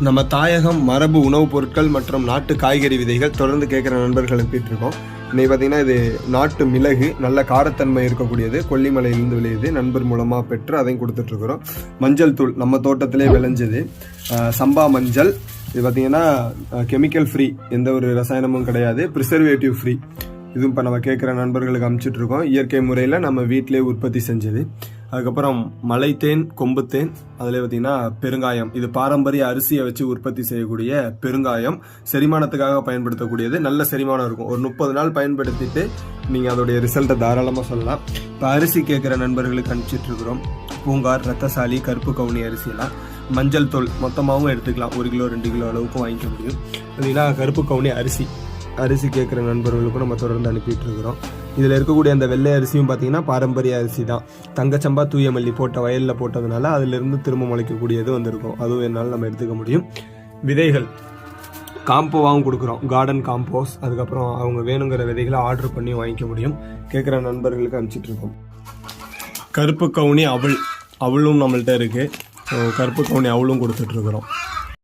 நம்ம தாயகம் மரபு உணவுப் பொருட்கள் மற்றும் நாட்டு காய்கறி விதைகள் தொடர்ந்து கேட்குற நண்பர்கள் அனுப்பிட்டுருக்கோம் இன்னைக்கு பார்த்தீங்கன்னா இது நாட்டு மிளகு நல்ல காரத்தன்மை இருக்கக்கூடியது கொல்லிமலையிலிருந்து விளையுது நண்பர் மூலமாக பெற்று அதையும் கொடுத்துட்ருக்குறோம். மஞ்சள் தூள் நம்ம தோட்டத்திலே விளைஞ்சது. சம்பா மஞ்சள் இது பார்த்தீங்கன்னா கெமிக்கல் ஃப்ரீ எந்த ஒரு ரசாயனமும் கிடையாது ப்ரிசர்வேட்டிவ் ஃப்ரீ இதுவும் இப்போ நம்ம கேட்குற நண்பர்களுக்கு அனுப்பிச்சிட்டு இருக்கோம் இயற்கை முறையில் நம்ம வீட்டிலே உற்பத்தி செஞ்சது. அதுக்கப்புறம் மலைத்தேன் கொம்புத்தேன் அதில் பார்த்தீங்கன்னா பெருங்காயம். இது பாரம்பரிய அரிசியை வச்சு உற்பத்தி செய்யக்கூடிய பெருங்காயம். செரிமானத்துக்காக பயன்படுத்தக்கூடியது. நல்ல செரிமானம் இருக்கும். ஒரு முப்பது நாள் பயன்படுத்திட்டு நீங்கள் அதோடைய ரிசல்ட்டை தாராளமாக சொல்லலாம். இப்போ அரிசி கேட்குற நண்பர்களுக்கு அனுப்பிச்சிட்ருக்குறோம் பூங்கார் ரத்தசாலி கருப்பு கவுனி அரிசியெல்லாம் மஞ்சள் தூள் மொத்தமாகவும் எடுத்துக்கலாம். ஒரு கிலோ ரெண்டு கிலோ அளவுக்கும் வாங்கிக்க முடியும். பார்த்தீங்கன்னா கருப்பு கவுனி அரிசி. அரிசி கேட்குற நண்பர்களுக்கும் நம்ம தொடர்ந்து அனுப்பிட்டு இருக்கிறோம் இதில் இருக்கக்கூடிய அந்த வெள்ளை அரிசியும் பார்த்தீங்கன்னா பாரம்பரிய அரிசி தான். தங்கச்சம்பா தூய மல்லி போட்ட வயலில் போட்டதுனால அதிலிருந்து திரும்ப முளைக்கக்கூடியது வந்திருக்கும். அதுவும் என்னால் நம்ம எடுத்துக்க முடியும். விதைகள். காம்போவாகவும் கொடுக்குறோம். கார்டன் காம்போஸ் அதுக்கப்புறம் அவங்க வேணுங்கிற விதைகளை ஆர்டர் பண்ணி வாங்கிக்க முடியும். கேட்குற நண்பர்களுக்கு அனுப்பிச்சிட்டு இருக்கோம் கருப்பு கவுனி அவள் அவளும் நம்மள்கிட்ட இருக்குது கருப்பு கவுனி அவளும் கொடுத்துட்ருக்குறோம்